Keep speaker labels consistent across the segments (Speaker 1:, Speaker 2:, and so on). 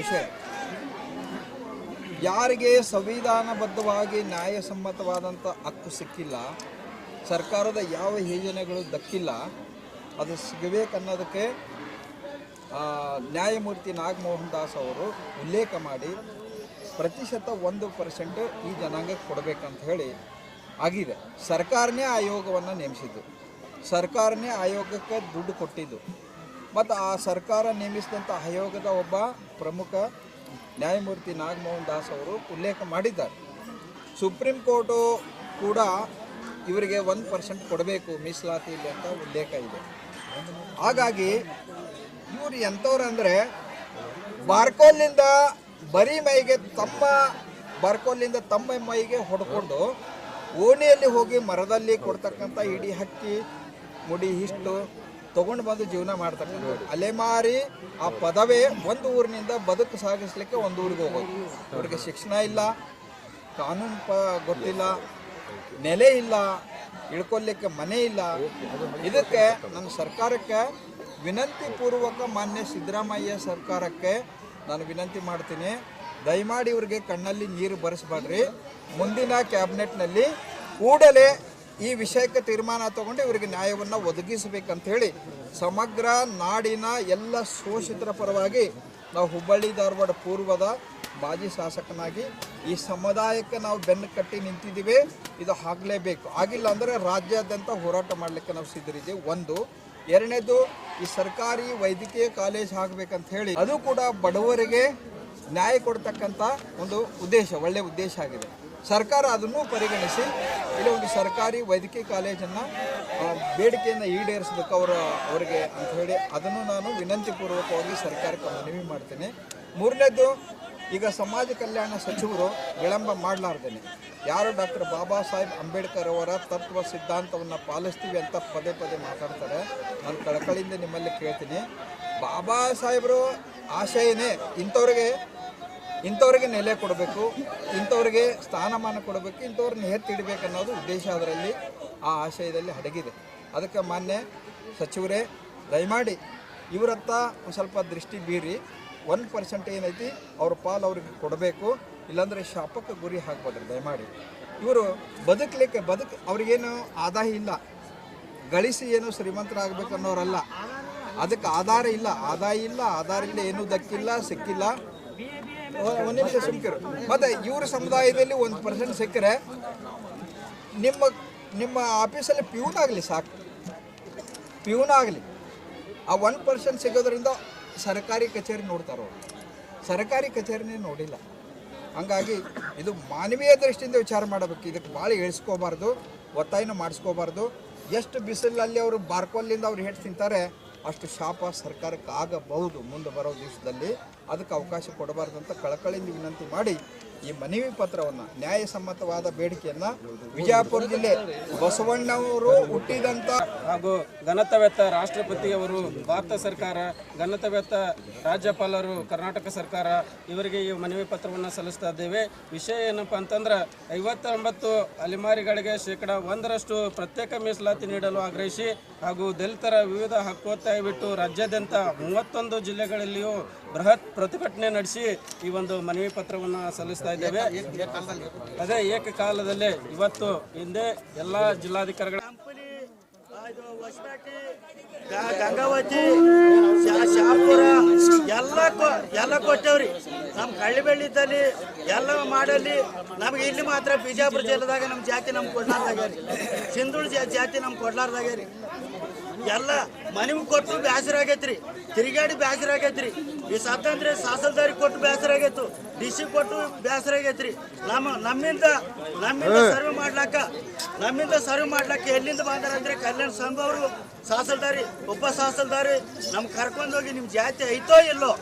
Speaker 1: ವಿಷಯ. ಯಾರಿಗೆ ಸಂವಿಧಾನಬದ್ಧವಾಗಿ ನ್ಯಾಯಸಮ್ಮತವಾದಂಥ ಹಕ್ಕು ಸಿಕ್ಕಿಲ್ಲ, ಸರ್ಕಾರದ ಯಾವ ಯೋಜನೆಗಳು ದಕ್ಕಿಲ್ಲ, ಅದು ಸಿಗಬೇಕನ್ನೋದಕ್ಕೆ ನ್ಯಾಯಮೂರ್ತಿ ನಾಗಮೋಹನ್ ದಾಸ್ ಅವರು ಉಲ್ಲೇಖ ಮಾಡಿ ಪ್ರತಿಶತ ಒಂದು ಪರ್ಸೆಂಟ್ ಈ ಜನಾಂಗಕ್ಕೆ ಕೊಡಬೇಕಂತ ಹೇಳಿ ಆಗಿದೆ. ಸರ್ಕಾರನೇ ಆಯೋಗವನ್ನು ನೇಮಿಸಿದ್ದು. ಸರ್ಕಾರನೇ ಆಯೋಗಕ್ಕೆ ದುಡ್ಡು ಕೊಟ್ಟಿದ್ದು. ಮತ್ತು ಆ ಸರ್ಕಾರ ನೇಮಿಸಿದಂಥ ಆಯೋಗದ ಒಬ್ಬ ಪ್ರಮುಖ ನ್ಯಾಯಮೂರ್ತಿ ನಾಗಮೋಹನ್ ದಾಸ್ ಅವರು ಉಲ್ಲೇಖ ಮಾಡಿದ್ದಾರೆ. ಸುಪ್ರೀಂ ಕೋರ್ಟು ಕೂಡ ಇವರಿಗೆ ಒಂದು ಪರ್ಸೆಂಟ್ ಕೊಡಬೇಕು ಮೀಸಲಾತಿಯಲ್ಲಿ ಅಂತ ಉಲ್ಲೇಖ ಇದೆ. ಹಾಗಾಗಿ ಇವರು ಎಂಥವ್ರು ಅಂದರೆ ಬಾರ್ಕೋಲಿಂದ ಬರೀ ಮೈಗೆ ತಮ್ಮ ಬಾರ್ಕೋಲಿಂದ ತಮ್ಮ ಮೈಗೆ ಹೊಡ್ಕೊಂಡು ಓಣಿಯಲ್ಲಿ ಹೋಗಿ ಮರದಲ್ಲಿ ಕೊಡ್ತಕ್ಕಂಥ ಇಡೀ ಹಕ್ಕಿ, ಮುಡಿ ಇಷ್ಟು ತಗೊಂಡು ಬಂದು ಜೀವನ ಮಾಡ್ತಕ್ಕಂಥದ್ದು ಅಲೆಮಾರಿ ಆ ಪದವೇ ಒಂದು ಊರಿನಿಂದ ಬದುಕು ಸಾಗಿಸ್ಲಿಕ್ಕೆ ಒಂದು ಊರಿಗೆ ಹೋಗೋದು. ಅವ್ರಿಗೆ ಶಿಕ್ಷಣ ಇಲ್ಲ, ಕಾನೂನು ಪ ಗೊತ್ತಿಲ್ಲ, ನೆಲೆ ಇಲ್ಲ, ಇಳ್ಕೊಳ್ಲಿಕ್ಕೆ ಮನೆ ಇಲ್ಲ. ಇದಕ್ಕೆ ನನ್ನ ಸರ್ಕಾರಕ್ಕೆ ವಿನಂತಿ ಪೂರ್ವಕ ಮಾನ್ಯ ಸಿದ್ದರಾಮಯ್ಯ ಸರ್ಕಾರಕ್ಕೆ ನಾನು ವಿನಂತಿ ಮಾಡ್ತೀನಿ. ದಯಮಾಡಿ ಇವ್ರಿಗೆ ಕಣ್ಣಲ್ಲಿ ನೀರು ಬರೆಸ್ಬೇಡ್ರಿ. ಮುಂದಿನ ಕ್ಯಾಬಿನೆಟ್ನಲ್ಲಿ ಕೂಡಲೇ ಈ ವಿಷಯಕ್ಕೆ ತೀರ್ಮಾನ ತಗೊಂಡು ಇವರಿಗೆ ನ್ಯಾಯವನ್ನು ಒದಗಿಸಬೇಕಂತ ಹೇಳಿ ಸಮಗ್ರ ನಾಡಿನ ಎಲ್ಲ ಶೋಷಿತರ ಪರವಾಗಿ ನಾವು ಹುಬ್ಬಳ್ಳಿ, ಧಾರವಾಡ ಪೂರ್ವದ ಮಾಜಿ ಶಾಸಕನಾಗಿ ಈ ಸಮುದಾಯಕ್ಕೆ ನಾವು ಬೆನ್ನು ಕಟ್ಟಿ ನಿಂತಿದ್ದೀವಿ. ಇದು ಆಗಲೇಬೇಕು. ಆಗಿಲ್ಲ ಅಂದರೆ ರಾಜ್ಯಾದ್ಯಂತ ಹೋರಾಟ ಮಾಡಲಿಕ್ಕೆ ನಾವು ಸಿದ್ಧರಿದ್ದೀವಿ. ಒಂದು. ಎರಡನೇದು, ಈ ಸರ್ಕಾರಿ ವೈದ್ಯಕೀಯ ಕಾಲೇಜ್ ಆಗಬೇಕಂತ ಹೇಳಿ ಅದು ಕೂಡ ಬಡವರಿಗೆ ನ್ಯಾಯ ಕೊಡ್ತಕ್ಕಂಥ ಒಂದು ಉದ್ದೇಶ ಒಳ್ಳೆಯ ಉದ್ದೇಶ ಆಗಿದೆ. ಸರ್ಕಾರ ಅದನ್ನು ಪರಿಗಣಿಸಿ, ಇಲ್ಲಿ ಒಂದು ಸರ್ಕಾರಿ ವೈದ್ಯಕೀಯ ಕಾಲೇಜನ್ನು ಬೇಡಿಕೆಯನ್ನು ಈಡೇರಿಸಬೇಕು ಅವರ, ಅವರಿಗೆ ಅಂತ ಹೇಳಿ ಅದನ್ನು ನಾನು ವಿನಂತಿ ಪೂರ್ವಕವಾಗಿ ಸರ್ಕಾರಕ್ಕೆ ಮನವಿ ಮಾಡ್ತೇನೆ. ಮೂರನೇದು, ಈಗ ಸಮಾಜ ಕಲ್ಯಾಣ ಸಚಿವರು ವಿಳಂಬ ಮಾಡಲಾರ್ದೇನೆ. ಯಾರು ಡಾಕ್ಟರ್ ಬಾಬಾ ಸಾಹೇಬ್ ಅಂಬೇಡ್ಕರ್ ಅವರ ತತ್ವ ಸಿದ್ಧಾಂತವನ್ನು ಪಾಲಿಸ್ತೀವಿ ಅಂತ ಪದೇ ಪದೇ ಮಾತಾಡ್ತಾರೆ. ನಾನು ಕಳಕಳಿಯಿಂದ ನಿಮ್ಮಲ್ಲಿ ಕೇಳ್ತೀನಿ. ಬಾಬಾ ಸಾಹೇಬರು ಆಶಯನೇ ಇಂಥವ್ರಿಗೆ ಇಂಥವ್ರಿಗೆ ನೆಲೆ ಕೊಡಬೇಕು, ಇಂಥವ್ರಿಗೆ ಸ್ಥಾನಮಾನ ಕೊಡಬೇಕು, ಇಂಥವ್ರನ್ನ ಎತ್ತಿಡಬೇಕು ಅನ್ನೋದು ಉದ್ದೇಶ ಅದರಲ್ಲಿ, ಆ ಆಶಯದಲ್ಲಿ ಅಡಗಿದೆ ಅದಕ್ಕೆ ಮಾನ್ಯ ಸಚಿವರೇ, ದಯಮಾಡಿ ಇವರತ್ತ ಸ್ವಲ್ಪ ದೃಷ್ಟಿ ಬೀರಿ ಒನ್ ಪರ್ಸೆಂಟ್ ಏನೈತಿ ಅವ್ರ ಪಾಲು ಅವ್ರಿಗೆ ಕೊಡಬೇಕು, ಇಲ್ಲಾಂದರೆ ಶಾಪಕ್ಕೆ ಗುರಿ ಹಾಕ್ಬೋದ್ರಿ, ದಯಮಾಡಿ. ಇವರು ಬದುಕಲಿಕ್ಕೆ ಬದುಕು, ಅವ್ರಿಗೇನು ಆದಾಯ ಇಲ್ಲ, ಗಳಿಸಿ ಏನು ಶ್ರೀಮಂತರಾಗಬೇಕು ಅನ್ನೋರಲ್ಲ ಅದಕ್ಕೆ ಆಧಾರ ಇಲ್ಲ, ಆದಾಯ ಇಲ್ಲ, ಆಧಾರ ಇಲ್ಲ ಏನೂ ದಕ್ಕಿಲ್ಲ ಸಿಕ್ಕಿಲ್ಲ. ಒಂದು ಸಿಕ್ಕರು ಮತ್ತೆ ಇವ್ರ ಸಮುದಾಯದಲ್ಲಿ ಒಂದು ಪರ್ಸೆಂಟ್ ಸಿಕ್ಕರೆ ನಿಮ್ಮ ನಿಮ್ಮ ಆಫೀಸಲ್ಲಿ ಪ್ಯೂನ್ ಆಗಲಿ ಸಾಕು. ಪ್ಯೂನ್ ಆಗಲಿ. ಆ ಒನ್ ಪರ್ಸೆಂಟ್ ಸಿಗೋದ್ರಿಂದ ಸರ್ಕಾರಿ ಕಚೇರಿ ನೋಡ್ತಾರೆ ಸರ್ಕಾರಿ ಕಚೇರಿನೇ ನೋಡಿಲ್ಲ. ಹಂಗಾಗಿ ಇದು ಮಾನವೀಯ ದೃಷ್ಟಿಯಿಂದ ವಿಚಾರ ಮಾಡಬೇಕು. ಇದಕ್ಕೆ ಭಾಳ ಇಳಿಸ್ಕೋಬಾರ್ದು, ಒತ್ತಾಯನ ಮಾಡಿಸ್ಕೋಬಾರ್ದು. ಎಷ್ಟು ಬಿಸಿಲಲ್ಲಿ ಅವರು ಬಾರ್ಕೋಲಿಂದ ಅವ್ರು ಹೇಳಿ ತಿಂತಾರೆ, ಅಷ್ಟು ಶಾಪ ಸರ್ಕಾರಕ್ಕೆ ಆಗಬಹುದು ಮುಂದೆ ಬರೋ ದಿವಸದಲ್ಲಿ ಅದಕ್ಕೆ ಅವಕಾಶ ಕೊಡಬಾರ್ದಂತ ಕಳಕಳಿಯಿಂದ ವಿನಂತಿ ಮಾಡಿ ಈ ಮನವಿ ಪತ್ರವನ್ನು, ನ್ಯಾಯಸಮ್ಮತವಾದ ಬೇಡಿಕೆಯನ್ನು ವಿಜಯಪುರ ಜಿಲ್ಲೆ ಬಸವಣ್ಣವರು ಹುಟ್ಟಿದಂಥ
Speaker 2: ಹಾಗೂ ಘನತವೆತ್ತ ರಾಷ್ಟ್ರಪತಿಯವರು, ಭಾರತ ಸರ್ಕಾರ, ಘನತವೆತ್ತ ರಾಜ್ಯಪಾಲರು, ಕರ್ನಾಟಕ ಸರ್ಕಾರ ಇವರಿಗೆ ಈ ಮನವಿ ಪತ್ರವನ್ನು ಸಲ್ಲಿಸ್ತಾ ಇದ್ದೇವೆ. ವಿಷಯ ಏನಪ್ಪ ಅಂತಂದ್ರೆ, ಐವತ್ತೊಂಬತ್ತು ಅಲೆಮಾರಿಗಳಿಗೆ ಶೇಕಡ ಒಂದರಷ್ಟು ಪ್ರತ್ಯೇಕ ಮೀಸಲಾತಿ ನೀಡಲು ಆಗ್ರಹಿಸಿ ಹಾಗೂ ದಲಿತರ ವಿವಿಧ ಹಕ್ಕೋತ್ತಾಯ ಬಿಟ್ಟು ರಾಜ್ಯಾದ್ಯಂತ ಮೂವತ್ತೊಂದು ಜಿಲ್ಲೆಗಳಲ್ಲಿಯೂ ಬೃಹತ್ ಪ್ರತಿಭಟನೆ ನಡೆಸಿ ಈ ಒಂದು ಮನವಿ ಪತ್ರವನ್ನು ಸಲ್ಲಿಸ್ತಾ ಇದ್ದೇವೆ. ಅದೇ ಏಕಕಾಲದಲ್ಲೇ ಇವತ್ತು ಹಿಂದೆ ಎಲ್ಲ ಜಿಲ್ಲಾಧಿಕಾರಿಗಳ
Speaker 3: ಗಂಗಾವತಿ ಶಾಪುರ, ಎಲ್ಲ ಎಲ್ಲ ಕೊಟ್ಟೇವ್ರಿ. ನಮ್ಮ ಕಳ್ಳಿಬೆಳ್ಳಿದ್ದಲ್ಲಿ ಎಲ್ಲ ಮಾಡಲ್ಲಿ ನಮ್ಗೆ ಇಲ್ಲಿ ಮಾತ್ರ ಬಿಜಾಪುರ ಜಿಲ್ಲೆದಾಗ ನಮ್ಮ ಜಾತಿ ನಮ್ಗೆ ಕೊಡ್ಲಾರ್ದಾಗ್ಯಾರಿ ಸಿಂಧುಳ ಜಾತಿ ನಮ್ಗೆ ಕೊಡ್ಲಾರ್ದಾಗ್ಯಾರಿ ಎಲ್ಲ ಮನೆಗೆ ಕೊಟ್ಟು ಬೇಸರ ಆಗೈತ್ರಿ ತಿರುಗಾಡಿ ಬೇಸರ ಆಗೈತ್ರಿ ಈ ಸ್ವಾತಂತ್ರ್ಯ ಸಾಸಲ್ದಾರಿ ಕೊಟ್ಟು ಬೇಸರ ಆಗೈತು. ಡಿ ಸಿ ಕೊಟ್ಟು ಬೇಸರ ಆಗೈತ್ರಿ. ನಮ್ಮ ನಮ್ಮಿಂದ ನಮ್ಮಿಂದ ಸರ್ವೆ ಮಾಡ್ಲಾಕ ನಮ್ಮಿಂದ ಸರ್ವೆ ಮಾಡ್ಲಾಕ ಎಲ್ಲಿಂದ ಬಂದಾರ ಅಂದ್ರೆ ಕಲ್ಯಾಣ ಸಂಘ ಅವರು ಸಾಸಲ್ದಾರಿ ಒಬ್ಬ ಸಾಸಲ್ದಾರಿ ನಮ್ಗೆ ಕರ್ಕೊಂಡೋಗಿ ನಿಮ್ಮ ಜಾತಿ ಐತೋ ಇಲ್ಲೋ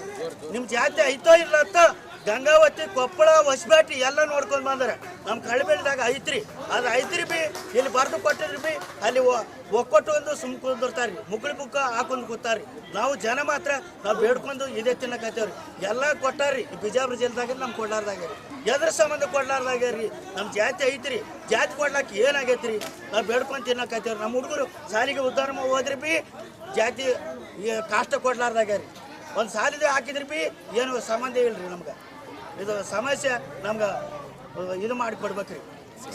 Speaker 3: ನಿಮ್ಮ ಜಾತಿ ಐತೋ ಇಲ್ಲ ಅಂತ ಗಂಗಾವತಿ, ಕೊಪ್ಪಳ ಹೊಸಬೇಟಿ ಎಲ್ಲ ನೋಡ್ಕೊಂಡು ಬಂದಾರೆ. ನಮ್ಮ ಕಳಿಬೇಳಿದಾಗ ಐತ್ರಿ. ಅದು ಐತ್ರಿ ಬಿ, ಇಲ್ಲಿ ಬರ್ದು ಕೊಟ್ಟಿದ್ರಿ ಬಿ, ಅಲ್ಲಿ ಒಕ್ಕೊಟ್ಟು ಒಂದು ಸುಮ್ ಕುಂದಿರ್ತಾರ್ರಿ. ಮುಗುಳಿ ಬುಕ್ಕ ಹಾಕೊಂಡು ಕೂತಾರ್ರಿ. ನಾವು ಜನ ಮಾತ್ರ ನಾವು ಬೇಡ್ಕೊಂಡು ಇದೇ ತಿನ್ನಕತ್ತೇವ್ರಿ. ಎಲ್ಲ ಕೊಟ್ಟಾರ್ರಿ. ಬಿಜಾಪುರ ಜಿಲ್ಲೆದಾಗ ನಮ್ಗೆ ಕೊಡ್ಲಾರ್ದಾಗ ಎದ್ರ ಸಂಬಂಧ ಕೊಡ್ಲಾರ್ದಾಗ್ಯಾರಿ ನಮ್ಮ ಜಾತಿ ಐತ್ರಿ. ಜಾತಿ ಕೊಡ್ಲಾಕ ಏನಾಗೈತ್ರಿ? ನಾವು ಬೇಡ್ಕೊಂಡು ತಿನ್ನಕತ್ತೇವ್ರಿ. ನಮ್ಮ ಹುಡುಗರು ಸಾಲಿಗೆ ಉದ್ಧಾರ ಹೋದ್ರಿ ಬಿ, ಜಾತಿ ಕಾಷ್ಟ ಕೊಡ್ಲಾರ್ದಾಗ ರೀ ಒಂದು ಸಾಲಿದೆ ಹಾಕಿದ್ರಿ ಬಿ, ಏನು ಸಂಬಂಧ ಇಲ್ರಿ ನಮ್ಗೆ. ಇದು ಸಮಸ್ಯೆ ನಮ್ಗೆ ಇದು ಮಾಡಿ ಕೊಡ್ಬೇಕ್ರಿ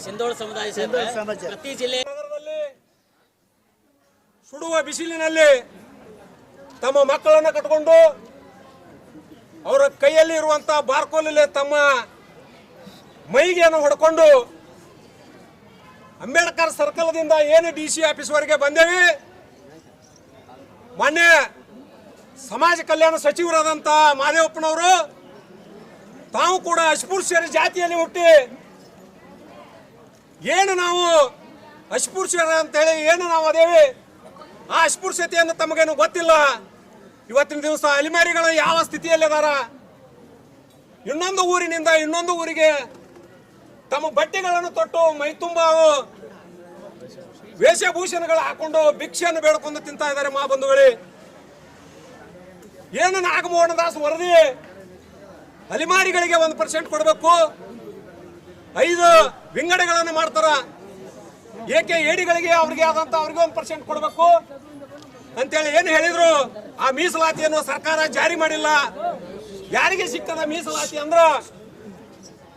Speaker 4: ಸಿಂಧೋಳ ಸಮುದಾಯ
Speaker 3: ಸಮಾಜ.
Speaker 4: ಪ್ರತಿ ಜಿಲ್ಲೆ
Speaker 5: ನಗರದಲ್ಲಿ ಸುಡುವ ಬಿಸಿಲಿನಲ್ಲಿ ತಮ್ಮ ಮಕ್ಕಳನ್ನು ಕಟ್ಕೊಂಡು ಅವರ ಕೈಯಲ್ಲಿ ಇರುವಂತ ಬಾರ್ಕೋಲಲ್ಲಿ ತಮ್ಮ ಮೈಗೆಯನ್ನು ಹೊಡ್ಕೊಂಡು ಅಂಬೇಡ್ಕರ್ ಸರ್ಕಲ್ದಿಂದ ಏನು ಡಿ ಸಿ ಆಫೀಸ್ವರೆಗೆ ಬಂದೇವಿ ಮೊನ್ನೆ ಸಮಾಜ ಕಲ್ಯಾಣ ಸಚಿವರಾದಂಥ ಮಾದೇವಪ್ಪನವರು ತಾವು ಕೂಡ ಅಸ್ಪೃಶ್ಯರ ಜಾತಿಯಲ್ಲಿ ಹುಟ್ಟಿ, ಏನು ನಾವು ಅಸ್ಪೃಶ್ಯರ ಅಂತೇಳಿ ಏನು ನಾವು ಅದೇವಿ? ಆ ಅಸ್ಪೃಶ್ಯತೆಯನ್ನು ತಮಗೇನು ಗೊತ್ತಿಲ್ಲ. ಇವತ್ತಿನ ದಿವಸ ಅಲಿಮಾರಿಗಳು ಯಾವ ಸ್ಥಿತಿಯಲ್ಲಿ ಅದಾರ ಇನ್ನೊಂದು ಊರಿನಿಂದ ಇನ್ನೊಂದು ಊರಿಗೆ ತಮ್ಮ ಬಟ್ಟೆಗಳನ್ನು ತೊಟ್ಟು ಮೈ ತುಂಬ ವೇಷಭೂಷಣಗಳು ಹಾಕೊಂಡು ಭಿಕ್ಷೆಯನ್ನು ಬೇಡ್ಕೊಂಡು ತಿಂತಾ ಇದ್ದಾರೆ ಮಾ ಬಂಧುಗಳೇ ಏನು ನಾಗಮೋಹನ ದಾಸ್ ವರದಿ? ಅಲಿಮಾರಿಗಳಿಗೆ ಒಂದು ಪರ್ಸೆಂಟ್ ಕೊಡಬೇಕು. ಐದು ವಿಂಗಡಗಳನ್ನು ಮಾಡ್ತಾರ. ಏಕೆ ಏಡಿಗಳಿಗೆ ಅವ್ರಿಗೆ ಆದಂತ ಅವ್ರಿಗೆ ಒಂದು ಪರ್ಸೆಂಟ್ ಕೊಡಬೇಕು? ಅಂತೇಳಿ ಏನು ಹೇಳಿದ್ರು? ಆ ಮೀಸಲಾತಿಯನ್ನು ಸರ್ಕಾರ ಜಾರಿ ಮಾಡಿಲ್ಲ. ಯಾರಿಗೆ ಸಿಕ್ಕದ ಮೀಸಲಾತಿ ಅಂದ್ರ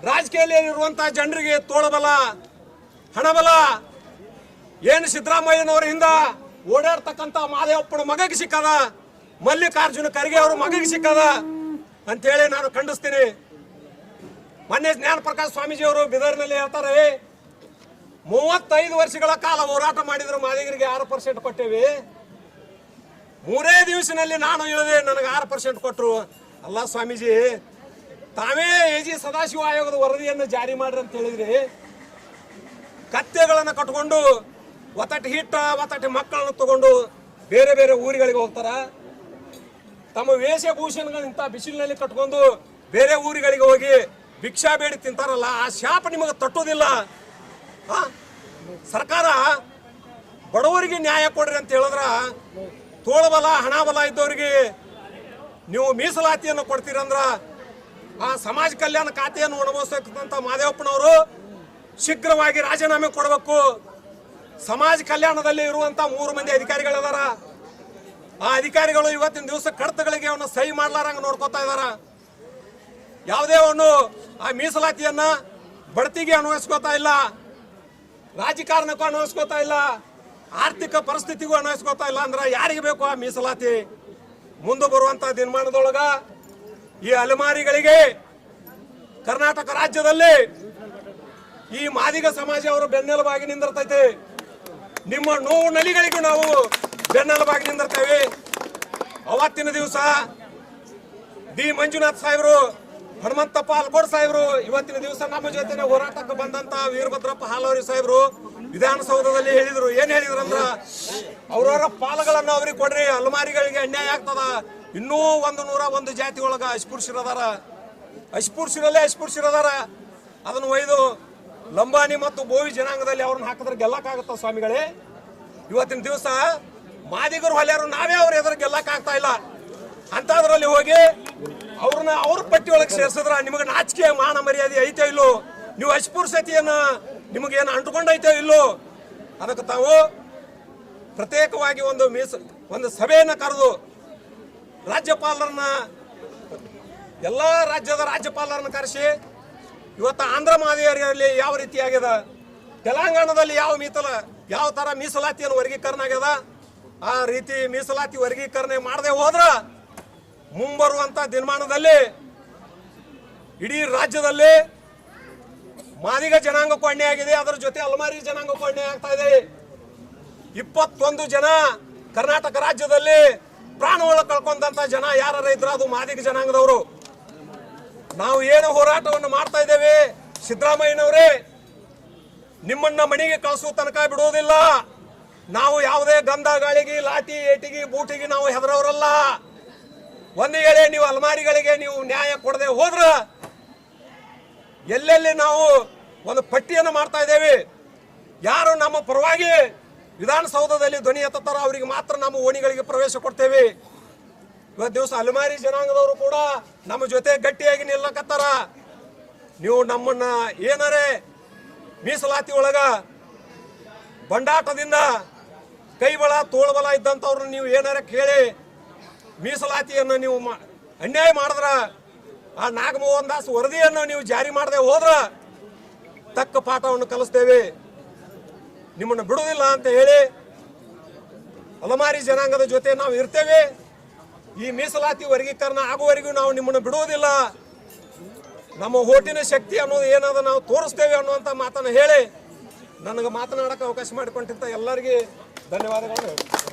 Speaker 5: ರಾಜಕೀಯದಲ್ಲಿ ಇರುವಂತಹ ಜನರಿಗೆ ತೋಳಬಲ, ಹಣಬಲ. ಏನು ಸಿದ್ದರಾಮಯ್ಯನವರ ಹಿಂದ ಓಡಾಡ್ತಕ್ಕಂಥ ಮಾದೇವಪ್ಪನ ಮಗಗೆ ಸಿಕ್ಕದ, ಮಲ್ಲಿಕಾರ್ಜುನ ಖರ್ಗೆ ಅವ್ರ ಮಗಗೆ ಸಿಕ್ಕದ ಅಂತೇಳಿ ನಾನು ಖಂಡಿಸ್ತೀನಿ. ಮೊನ್ನೆ ಜ್ಞಾನ ಪ್ರಕಾಶ್ ಸ್ವಾಮೀಜಿ ಅವರು ಬಿದರ್ನಲ್ಲಿ ಹೇಳ್ತಾರೆ ಮೂವತ್ತೈದು ವರ್ಷಗಳ ಕಾಲ ಹೋರಾಟ ಮಾಡಿದ್ರು ಮಾದಿಗರಿಗೆ ಆರು ಪರ್ಸೆಂಟ್ ಕೊಟ್ಟೇವಿ. ಮೂರೇ ದಿವಸದಲ್ಲಿ ನಾನು ಇಳಿದೆ, ನನಗೆ ಆರು ಪರ್ಸೆಂಟ್ ಕೊಟ್ಟರು ಅಲ್ಲ ಸ್ವಾಮೀಜಿ, ತಾವೇ ಎ ಜಿ ಸದಾಶಿವ ಆಯೋಗದ ವರದಿಯನ್ನು ಜಾರಿ ಮಾಡ್ರಿ ಅಂತ ಹೇಳಿದ್ರಿ. ಕತ್ತೆಗಳನ್ನು ಕಟ್ಕೊಂಡು ಒತ್ತಟಿ ಹಿಟ್ಟ ಒತ್ತಟಿ ಮಕ್ಕಳನ್ನು ತಗೊಂಡು ಬೇರೆ ಬೇರೆ ಊರುಗಳಿಗೆ ಹೋಗ್ತಾರ? ತಮ್ಮ ವೇಷಭೂಷಣಗಳಿಂತ ಬಿಸಿಲಿನಲ್ಲಿ ಕಟ್ಕೊಂಡು ಬೇರೆ ಊರುಗಳಿಗೆ ಹೋಗಿ ಭಿಕ್ಷಾ ಬೇಡಿ ತಿಂತಾರಲ್ಲ, ಆ ಶಾಪ ನಿಮಗೆ ತಟ್ಟೋದಿಲ್ಲ? ಸರ್ಕಾರ ಬಡವರಿಗೆ ನ್ಯಾಯ ಕೊಡ್ರಿ ಅಂತ ಹೇಳಿದ್ರೆ ತೋಳಬಲ ಹಣ ಬಲ ಇದ್ದವರಿಗೆ ನೀವು ಮೀಸಲಾತಿಯನ್ನು ಕೊಡ್ತೀರಂದ್ರ ಆ ಸಮಾಜ ಕಲ್ಯಾಣ ಖಾತೆಯನ್ನು ಅನುಭವಿಸ್ತಕ್ಕಂಥ ಮಾದೇವಪ್ಪನವರು ಶೀಘ್ರವಾಗಿ ರಾಜೀನಾಮೆ ಕೊಡಬೇಕು. ಸಮಾಜ ಕಲ್ಯಾಣದಲ್ಲಿ ಇರುವಂತ ಮೂರು ಮಂದಿ ಅಧಿಕಾರಿಗಳಿದಾರ. ಆ ಅಧಿಕಾರಿಗಳು ಇವತ್ತಿನ ದಿವಸ ಕಡತಗಳಿಗೆ ಅವನ್ನ ಸಹಿ ಮಾಡ್ಲಾರಂಗ ನೋಡ್ಕೋತಾ ಇದಾರ. ಯಾವುದೇ ಒಂದು ಆ ಮೀಸಲಾತಿಯನ್ನ ಬಡ್ತಿಗೆ ಅನ್ವಯಿಸ್ಕೋತಾ ಇಲ್ಲ, ರಾಜಕಾರಣಕ್ಕೂ ಅನ್ವಯಿಸ್ಕೋತಾ ಇಲ್ಲ, ಆರ್ಥಿಕ ಪರಿಸ್ಥಿತಿಗೂ ಅನ್ವಯಿಸ್ಕೋತಾ ಇಲ್ಲ ಅಂದ್ರೆ ಯಾರಿಗೆ ಬೇಕು ಆ ಮೀಸಲಾತಿ? ಮುಂದೆ ಬರುವಂತ ದಿನಮಾನದೊಳಗ ಈ ಅಲೆಮಾರಿಗಳಿಗೆ ಕರ್ನಾಟಕ ರಾಜ್ಯದಲ್ಲಿ ಈ ಮಾದಿಗ ಸಮಾಜ ಅವರು ಬೆನ್ನೆಲುಬಾಗಿ ನಿಂದಿರ್ತೈತಿ. ನಿಮ್ಮ ನೋವು ನಲಿಗಳಿಗೂ ನಾವು ಬೆನ್ನೆಲುಬಾಗಿ ನಿಂದಿರ್ತೇವೆ. ಅವತ್ತಿನ ದಿವಸ ಡಿ ಮಂಜುನಾಥ್ ಸಾಹೇಬರು ಹನುಮಂತಪ್ಪ ಅಲ್ಕೋಡ್ ಸಾಹೇಬರು, ಇವತ್ತಿನ ದಿವಸ ನಮ್ಮ ಜೊತೆ ಹೋರಾಟಕ್ಕೆ ಬಂದಂತ ವೀರಭದ್ರಪ್ಪ ಹಾಲವರಿ ಸಾಹೇಬರು ವಿಧಾನಸೌಧದಲ್ಲಿ ಹೇಳಿದ್ರು. ಏನ್ ಹೇಳಿದ್ರು ಅಂದ್ರ ಅವ್ರವರ ಪಾಲುಗಳನ್ನ ಅವ್ರಿಗೆ ಕೊಡ್ರಿ, ಅಲ್ಮಾರಿಗಳಿಗೆ ಅನ್ಯಾಯ ಆಗ್ತದ. ಇನ್ನೂ ಒಂದು ನೂರ ಒಂದು ಜಾತಿ ಒಳಗ ಅಸ್ಪೃಶ್ಯರದಾರ ಅಸ್ಪೃಶ್ಯರಲ್ಲೇ ಅಸ್ಪೃಶ್ಯರದಾರ ಅದನ್ನು ಒಯ್ದು ಲಂಬಾನಿ ಮತ್ತು ಬೋವಿ ಜನಾಂಗದಲ್ಲಿ ಅವ್ರನ್ನ ಹಾಕಿದ್ರೆ ಗೆಲ್ಲಕ್ಕಾಗತ್ತ ಸ್ವಾಮಿಗಳೇ? ಇವತ್ತಿನ ದಿವಸ ಮಾದಿಗರು ಹೊಲಿಯಾರು, ನಾವೇ ಅವ್ರ ಎದುರು ಗೆಲ್ಲಕ್ಕಾಗ್ತಾ ಇಲ್ಲ. ಅಂತದ್ರಲ್ಲಿ ಹೋಗಿ ಅವ್ರನ್ನ ಅವ್ರ ಪಟ್ಟಿ ಒಳಗೆ ಸೇರ್ಸಿದ್ರ ನಿಮಗೆ ನಾಚಿಕೆ ಮಾನ ಮರ್ಯಾದೆ ಐತೆ ಇಲ್ಲೋ? ನೀವು ಅಸ್ಪೃಶ್ಯತೆಯನ್ನ ನಿಮಗೇನು ಅಂಟುಕೊಂಡೈತೆ ಇಲ್ಲೋ? ಅದಕ್ಕೆ ತಾವು ಪ್ರತ್ಯೇಕವಾಗಿ ಒಂದು ಮೀಸ, ಒಂದು ಸಭೆಯನ್ನು ಕರೆದು ರಾಜ್ಯಪಾಲರನ್ನ, ಎಲ್ಲ ರಾಜ್ಯದ ರಾಜ್ಯಪಾಲರನ್ನ ಕರೆಸಿ, ಇವತ್ತು ಆಂಧ್ರ ಮಾದರಿಯಲ್ಲಿ ಯಾವ ರೀತಿಯಾಗಿದೆ ತೆಲಂಗಾಣದಲ್ಲಿ ಯಾವ ಮೀಸಲ, ಯಾವ ತರ ಮೀಸಲಾತಿಯನ್ನು ವರ್ಗೀಕರಣ ಆಗ್ಯದ? ಆ ರೀತಿ ಮೀಸಲಾತಿ ವರ್ಗೀಕರಣೆ ಮಾಡದೆ ಹೋದ್ರ ಮುಂಬರುವಂತ ದಿನಮಾನದಲ್ಲಿ ಇಡೀ ರಾಜ್ಯದಲ್ಲಿ ಮಾದಿಗ ಜನಾಂಗಕ್ಕೂ ಅನ್ಯಾಯ ಆಗಿದೆ, ಅದರ ಜೊತೆ ಅಲ್ಮಾರಿ ಜನಾಂಗಕ್ಕೂ ಅನ್ಯಾಯ ಆಗ್ತಾ ಇದೆ. ಇಪ್ಪತ್ತೊಂದು ಜನ ಕರ್ನಾಟಕ ರಾಜ್ಯದಲ್ಲಿ ಪ್ರಾಣವಳ ಕಳ್ಕೊಂಡಂತ ಜನ ಯಾರ ರೈತರು ಅದು ಮಾದಿಗ ಜನಾಂಗದವರು. ನಾವು ಏನು ಹೋರಾಟವನ್ನು ಮಾಡ್ತಾ ಇದ್ದೇವೆ, ಸಿದ್ದರಾಮಯ್ಯನವರೇ, ನಿಮ್ಮನ್ನ ಮನೆಗೆ ಕಳಿಸುವ ತನಕ ಬಿಡುವುದಿಲ್ಲ. ನಾವು ಯಾವುದೇ ಗಂಧ ಗಾಳಿಗೆ ಲಾಠಿ, ಏಟಿಗೆ, ಬೂಟಿಗೆ ನಾವು ಹೆದರವರಲ್ಲ ಒಂದು ವೇಳೆ ನೀವು ಅಲ್ಮಾರಿಗಳಿಗೆ ನೀವು ನ್ಯಾಯ ಕೊಡದೆ ಹೋದ್ರ ಎಲ್ಲೆಲ್ಲಿ ನಾವು ಒಂದು ಪಟ್ಟಿಯನ್ನು ಮಾಡ್ತಾ ಇದ್ದೇವೆ, ಯಾರು ನಮ್ಮ ಪರವಾಗಿ ವಿಧಾನಸೌಧದಲ್ಲಿ ಧ್ವನಿ ಎತ್ತಾರೋ ಅವರಿಗೆ ಮಾತ್ರ ನಮ್ಮ ಓಣಿಗಳಿಗೆ ಪ್ರವೇಶ ಕೊಡ್ತೇವೆ. ಇವತ್ತು ದಿವಸ ಅಲ್ಮಾರಿ ಜನಾಂಗದವರು ಕೂಡ ನಮ್ಮ ಜೊತೆ ಗಟ್ಟಿಯಾಗಿ ನಿಲ್ಲಕತ್ತಾರ. ನೀವು ನಮ್ಮನ್ನ ಏನಾರೇ ಮೀಸಲಾತಿ ಒಳಗ ಬಂಡಾಟದಿಂದ ಕೈಬಲ ತೋಳಬಲ ಇದ್ದಂಥವ್ರನ್ನ ನೀವು ಏನಾರ ಕೇಳಿ ಮೀಸಲಾತಿಯನ್ನು ನೀವು ಅನ್ಯಾಯ ಮಾಡಿದ್ರ, ಆ ನಾಗಮೋಹನ್ ದಾಸ್ ವರದಿಯನ್ನು ನೀವು ಜಾರಿ ಮಾಡದೆ ಹೋದ್ರ ತಕ್ಕ ಪಾಠವನ್ನು ಕಲಿಸ್ತೇವೆ. ನಿಮ್ಮನ್ನು ಬಿಡುವುದಿಲ್ಲ ಅಂತ ಹೇಳಿ ಅಲಮಾರಿ ಜನಾಂಗದ ಜೊತೆ ನಾವು ಇರ್ತೇವೆ. ಈ ಮೀಸಲಾತಿ ವರ್ಗೀಕರಣ ಆಗುವವರೆಗೂ ನಾವು ನಿಮ್ಮನ್ನು ಬಿಡುವುದಿಲ್ಲ. ನಮ್ಮ ಓಟಿನ ಶಕ್ತಿ ಅನ್ನೋದು ಏನದ ನಾವು ತೋರಿಸ್ತೇವೆ ಅನ್ನುವಂಥ ಮಾತನ್ನು ಹೇಳಿ, ನನಗೆ ಮಾತನಾಡಕ್ಕೆ ಅವಕಾಶ ಮಾಡಿಕೊಂಡಿರ್ತ ಎಲ್ಲರಿಗೆ धन्यवाद